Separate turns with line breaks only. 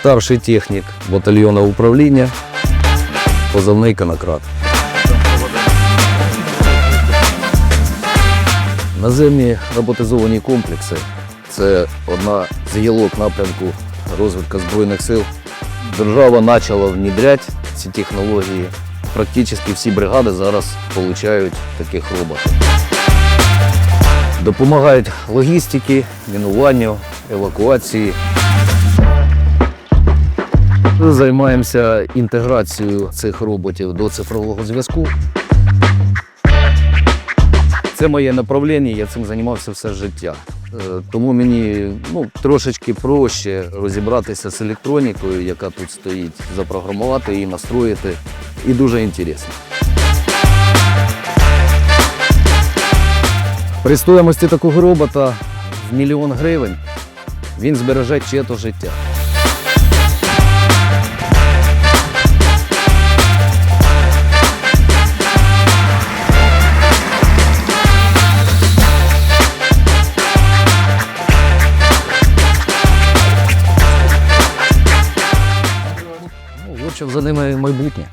старший технік батальйону управління, позивний конократ. Наземні роботизовані комплекси це одна з гілок напрямку розвитку Збройних сил. Держава почала внедряти ці технології. Практично всі бригади зараз отримують таких роботів. Допомагають логістики, мінуванню, евакуації. Займаємося інтеграцією цих роботів до цифрового зв'язку. Це моє направлення, я цим займався все життя. Е, Тому мені ну, трошечки проще розібратися з електронікою, яка тут стоїть, запрограмувати її, настроїти. І дуже інтересно. При стоїмості такого робота в мільйон гривень він збереже чиє-то життя. Общем, за ними майбутнє.